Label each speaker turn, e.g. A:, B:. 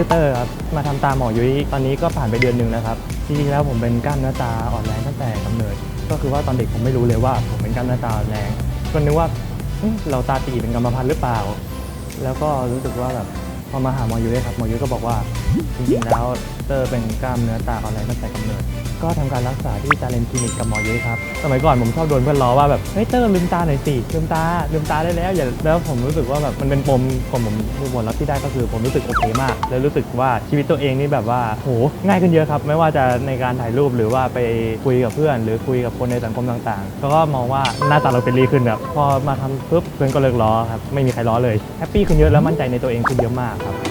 A: ชื่อเตอร์ครับมาทำตาหมอยุ้ยตอนนี้ก็ผ่านไปเดือนหนึ่งนะครับจริงๆแล้วผมเป็นกล้ามเนื้อตาอ่อนแรงตั้งแต่กำเนิด ก็คือว่าตอนเด็กผมไม่รู้เลยว่า ผมเป็นกล้ามเนื้อตาอ่อนแรงก็นึกว่าเราตาตีเป็นกรรมพันธุ์หรือเปล่า แล้วก็รู้สึกว่าแบบพอมาหาหมอยุ้ยครับหมอยุ้ยก็บอกว่าจริงๆแล้วเตอร์เป็นกล้ามเนื้อตาอ่อนแรงตั้งแต่กำเนิด ก็ทำการรักษาที่ตาเลนคลินิกกับหมอยุ้ยครับ สมัยก่อนผมชอบโดนเพื่อนล้อว่าแบบ เฮ้ยเตอร์ลืมตาหน่อยสิลืมตาลืมตาได้แล้วอย่าแล้วผมรู้สึกว่าแบบมันเป็นปมของผมคือผลลัพธ์ที่ได้ก็คือผมรู้สึกโอเคมาก แล้วรู้สึกว่าชีวิตตัวเองนี่แบบว่าโหง่ายขึ้นเยอะครับ ไม่ว่าจะในการถ่ายรูปหรือว่าไปคุยกับเพื่อน หรือคุยกับคนในสังคมต่างๆเขาก็มองว่าหน้าตาเราเป็นรีขึ้นแบบพอมาทำปุ๊บเพื่อนก็เลิกล้อครับไม่มีใครล้อเลยแฮปปี้ขึ้นเยอะแล้วมั่นใจในตัวเองขึ้นเยอะมากครับ